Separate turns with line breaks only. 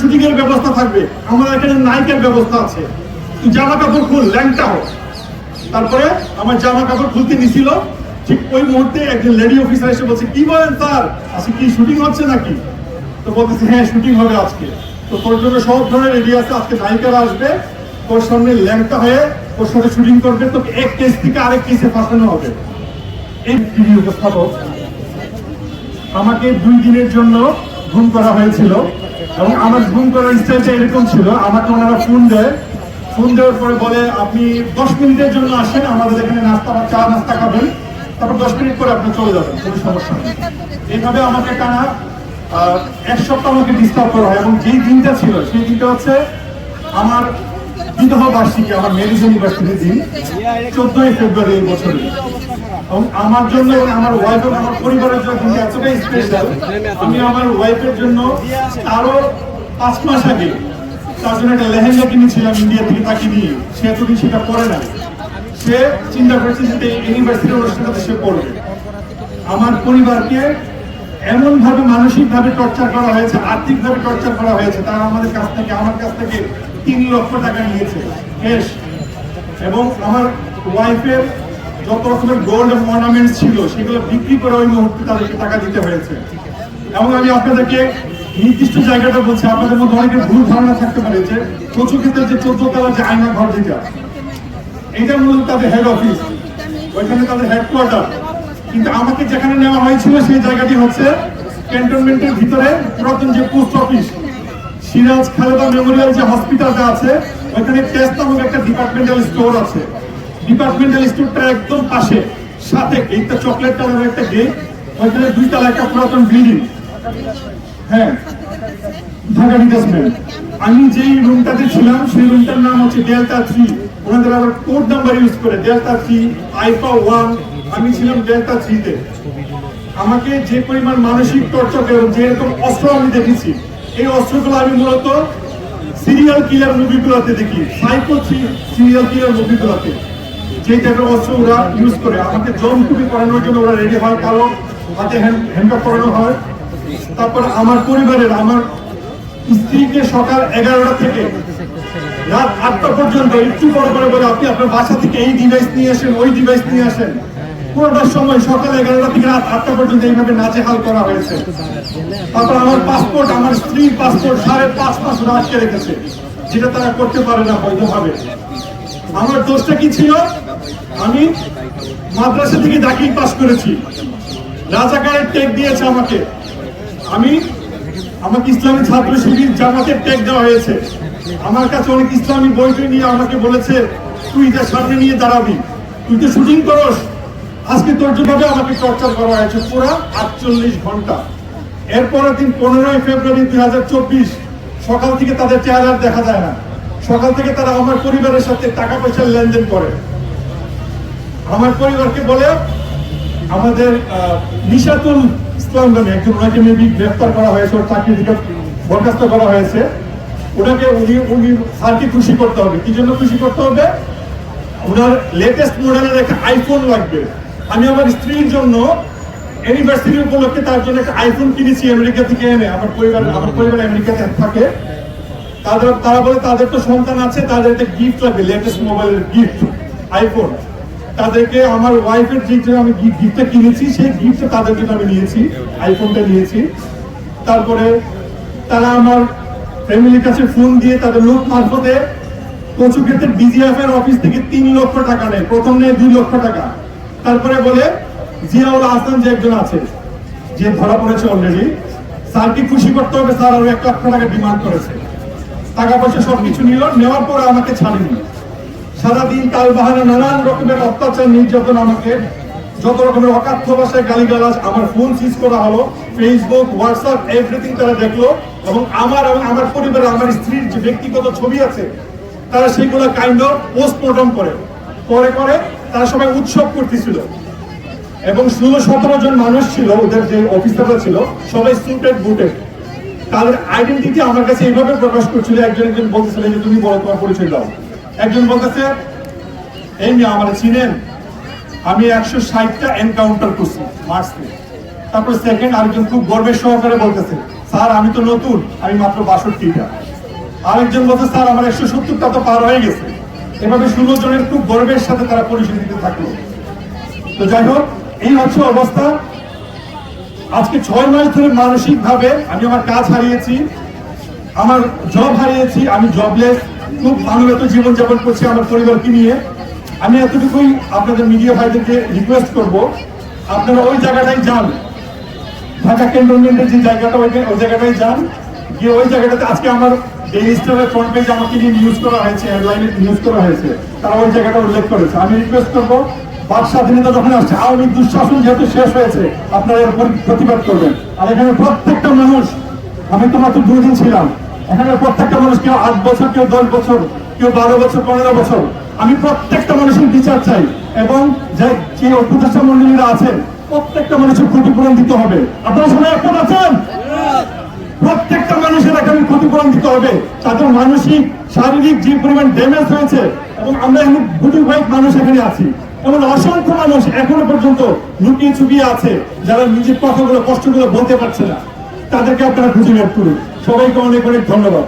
Shooting এর ব্যবস্থা থাকবে। আমাদের এখানে নায়িকের ব্যবস্থা আছে। তুই জামা কাপড় খুল, ল্যাংটা হোক তারপরে আমার জামা কাপড় খুলতে নিছিল। ঠিক ওই মুহূর্তে একজন লেডি অফিসার এসে বলছে, কি বলেন স্যার? আজকে কি শুটিং হচ্ছে নাকি? তো বলতেছে হ্যাঁ শুটিং হবে আজকে। তো তোর জন্য সব ধরনের রেডি আছে, আজকে নায়িকারা আসবে। তোর সামনে ল্যাংটা হয়ে ওর সাথে শুটিং করবে। তোকে এক কেস থেকে আরেক কেসে ফাঁসানো হবে। এই টিভি উপস্থাপক আমাকে দুই দিনের জন্য ঘুম করা হয়েছিল এবং আমার ঘুম করার স্টাইলটা এরকম ছিল। আমাকে ওনারা ফোন দেয়। ফোন দেওয়ার পরে বলে, আপনি দশ মিনিটের জন্য আসেন, আমাদের এখানে নাস্তা বা চা নাস্তা খাবেন। তারপর দশ মিনিট পরে আপনি চলে যাবেন, কোনো সমস্যা নেই। এইভাবে আমাকে টানা এক সপ্তাহ আমাকে ডিস্টার্ব করা হয় এবং যেই দিনটা ছিল, সেই দিনটা হচ্ছে আমার বিবাহ বার্ষিকী আমার মেরিজ ইউনিভার্সিটির দিন, চোদ্দই ফেব্রুয়ারি এই বছরে আমার জন্য আমার ওয়াইফ এবং আমার পরিবারের জন্য কিন্তু এতটাই স্পেশাল আমি আমার ওয়াইফের জন্য আরও পাঁচ মাস আগে তার জন্য একটা লেহেঙ্গা কিনেছিলাম ইন্ডিয়া থেকে, তাকে নিয়ে। সে এতদিন সেটা পরে না সে চিন্তা করেছে যে ইউনিভার্সিটির অনুষ্ঠানটাতে সে পড়বে আমার পরিবারকে এমন ভাবে মানসিক ভাবে টর্চার করা হয়েছে, আর্থিকভাবে টর্চার করা হয়েছে। তারা আমাদের কাছ থেকে, আমার কাছ থেকে তিন লক্ষ টাকা নিয়েছে এবং আমার ওয়াইফের যত রকমের গোল্ড অর্নামেন্ট ছিল, সেগুলো বিক্রি করে ওই মুহূর্তে তাদেরকে টাকা দিতে হয়েছে। এবং আমি আপনাদেরকে নির্দিষ্ট জায়গাটা বলছি, আপনাদের মধ্যে অনেকের ভুল ধারণা থাকতে পারে যে কচু ক্ষেত্রে যে চোদ্দ তলা যে আয়না ঘর যেটা, এটা মূলত তাদের হেড অফিস ওইখানে তাদের হেডকোয়ার্টার কিন্তু আমাকে যেখানে নেওয়া হয়েছিল সেই জায়গাটি হচ্ছে ক্যান্টনমেন্টের ভিতরে পুরাতন যে post office, Siraj Khaleda memorial যে হসপিটালটা আছে, ওইখানে টেস্ট নামক একটা ডিপার্টমেন্টাল স্টোর আছে। ডিপার্টমেন্টাল স্টোরটা একদম পাশে। সাথে গেটটা চকলেট কালারের একটা গেট ওইখানে দুই তলা একটা পুরাতন বিল্ডিং হ্যাঁ ঢাকা ডিটাচমেন্ট আমি যেই রুমটাতে ছিলাম সেই রুমটার নাম হচ্ছে ডেল্টা থ্রি ওনাদের আবার কোড নাম্বার ইউজ করে ডেল্টা থ্রি আইফা ওয়ান আমি ছিলাম ডেল্টা থ্রিতে আমাকে যে পরিমাণ মানসিক টর্চার এবং যে এরকম অস্ত্র আমি দেখেছি, এই অস্ত্রগুলো আমি মূলত সিরিয়াল কিলার মুভিগুলোতে দেখি। সাইকো সিরিয়াল কিলার মুভিগুলোতে যে টাইপের অস্ত্র ওরা ইউজ করে, আমাকে জম টুপি পরানোর জন্য ওরা রেডি হয় কালো হাতে হ্যান্ডকাপ পরানো হয়। তারপর আমার পরিবারের, আমার স্ত্রীকে সকাল এগারোটা থেকে রাত আটটা পর্যন্ত, একটু বড় করে বলে, আপনি আপনার বাসা থেকে এই ডিভাইস নিয়ে আসেন, ওই ডিভাইস নিয়ে আসেন। পুরোটার সময় সকাল এগারোটা থেকে রাত আটটা পর্যন্ত এইভাবে নাচে হাল করা হয়েছে। তারপর আমার পাসপোর্ট আমার স্ত্রীর পাসপোর্ট সাড়ে পাঁচ মাস আটকে রেখেছে, যেটা তারা করতে পারে না বৈধভাবে। আমার দোষটা কি ছিল? আমি মাদ্রাসা থেকে দাখিল পাস করেছি। রাজাকারের টেক দিয়েছে আমাকে। আমি, আমাকে ইসলামী ছাত্র শিবির জামাতের টেক দেওয়া হয়েছে। আমার কাছে অনেক ইসলামী বই নিয়ে আমাকে বলেছে, তুই এটা সামনে নিয়ে দাঁড়াবি। তুই তো শুটিং করস। আজকে তোর জন্য আমাকে টর্চার করা হয়েছে পুরো আটচল্লিশ ঘণ্টা। এরপরের দিন পনেরোই ফেব্রুয়ারি দুই হাজার চব্বিশ সকাল থেকে তাদের চেহারা দেখা যায় না। সকাল থেকে তারা আমার পরিবারের সাথে টাকা পয়সার লেনদেন করে। আমার পরিবারকে বলে, আমাদের নিশাতুল ইসলাম নামে একজন, ওনাকে মেবি গ্রেফতার করা হয়েছে, ওর চাকরি থেকে বরখাস্ত করা হয়েছে। ওনাকে উনি উনি, স্যারকে খুশি করতে হবে। কি জন্য খুশি করতে হবে? ওনার লেটেস্ট মডেলের একটা আইফোন লাগবে। আমি আমার স্ত্রীর জন্য ইউনিভার্সিটি উপলক্ষে তার জন্য একটা আইফোন কিনেছি, আমেরিকা থেকে এনে। আমার পরিবার আমার পরিবার আমেরিকাতে থাকে। তাদের তারা বলে তাদের তো সন্তান আছে তাদের একটা গিফট লাগবে লেটেস্ট মোবাইলের গিফট আইফোন তাদেরকে আমার ওয়াইফের যে আমি গিফটটা কিনেছি, সেই গিফটটা তাদের জন্য আমি নিয়েছি আইফোনটা নিয়েছি। তারপরে তারা আমার ফ্যামিলির কাছে ফোন দিয়ে তাদের লোক মারফতে কচু ক্ষেত্রে ডিজিএফ এর অফিস থেকে তিন লক্ষ টাকা নেয়, প্রথম নেয় দুই লক্ষ টাকা। তারপরে বলে, জিয়াউল হাসান যে একজন আছে, যে ধরা পড়েছে অলরেডি স্যারকে খুশি করতে হবে, স্যার আরও এক লক্ষ টাকা ডিমান্ড করেছে। টাকা পয়সা সবকিছু নিল, নেওয়ার পরে আমাকে ছাড়েনি। সারাদিন তাল বাহানা নানান রকমের অত্যাচার, নির্যাতন আমাকে, যত রকমের অকাথ্য ভাষায় গালিগালাজ, আমার ফোন সিজ করা হলো ফেসবুক হোয়াটসঅ্যাপ এভরিথিং তারা দেখল, এবং আমার এবং আমার পরিবারের, আমার স্ত্রীর যে ব্যক্তিগত ছবি আছে, তারা সেগুলো কাইন্ড অফ পোস্টমর্টম করে। পরে করে তারা সবাই উৎসব করতেছিল। এবং ষোলো সতেরো জন মানুষ ছিল, ওদের যে অফিসাররা ছিল, সবাই সুটেড বুটেড তাদের আইডেন্টিটি আমার কাছে এইভাবে প্রকাশ করছিল, একজন একজন বলতেছিলেন যে তুমি বলো, তোমার পরিচয় দাও। একজন বলতেছে, এই মেয়ে আমার চিনেন, আমি একশো ষাটটা এনকাউন্টার করছি মার্চে তারপর সেকেন্ড আরেকজন খুব গর্বের সহকারে বলতেছে, স্যার, আমি তো নতুন, আমি মাত্র বাষট্টিটা। আরেকজন বলছে স্যার, আমার একশো সত্তরটা তো পার হয়ে গেছে। এভাবে ষোলো জনের খুব গর্বের সাথে তারা পরিচয় দিতে থাকল। তো যাই হোক, এই হচ্ছে অবস্থা। আজকে ছয় মাস ধরে মানসিক ভাবে আমি আমার কাজ হারিয়েছি, আমার জব হারিয়েছি, আমি জবলেস খুব মানবত জীবন যাপন করছি আমার পরিবারকে নিয়ে। আমি এতটুকুই আপনাদের মিডিয়া ভাইদেরকে রিকোয়েস্ট করব, আপনারা ওই জায়গাটাই যান। ঢাকা ক্যান্টনমেন্টের যে জায়গাটা, ওই জায়গাটায় যান। গিয়ে ওই জায়গাটাতে আজকে আমার ডেইলি স্টারের ফ্রন্ট পেজ আমাকে নিয়ে নিউজ করা হয়েছে হেডলাইনে নিউজ করা হয়েছে। তারা ওই জায়গাটা উল্লেখ করেছে। আমি রিকোয়েস্ট করব স্বাধীনতা যখন আসছে, আওয়ামী দুঃশাসন যেহেতু শেষ হয়েছে, আপনারা এর প্রতিবাদ করবেন। আর এখানে প্রত্যেকটা মানুষ আমি তো মাত্র ছিলাম। এখানে প্রত্যেকটা মানুষ কেউ আট বছর, কেউ দশ বছর, কেউ বারো বছর, পনেরো বছর। আমি প্রত্যেকটা মানুষের বিচার চাই এবং যে যে মন্ডলীরা আছেন, প্রত্যেকটা মানুষের ক্ষতিপূরণ দিতে হবে। আপনারা সবাই একমত আছেন? প্রত্যেকটা মানুষের আগামী ক্ষতিপূরণ দিতে হবে। তাদের মানসিক, শারীরিক যে পরিমাণ ড্যামেজ হয়েছে, এবং আমরা এমন গুটি হোয়াইট মানুষ এখানে আছি। এমন অসংখ্য মানুষ এখনও পর্যন্ত লুকিয়ে ছুপিয়ে আছে, যারা নিজের কথাগুলো, কষ্টগুলো বলতে পারছে না। তাদেরকে আপনারা খুঁজে বের করুন। সবাইকে অনেক অনেক ধন্যবাদ।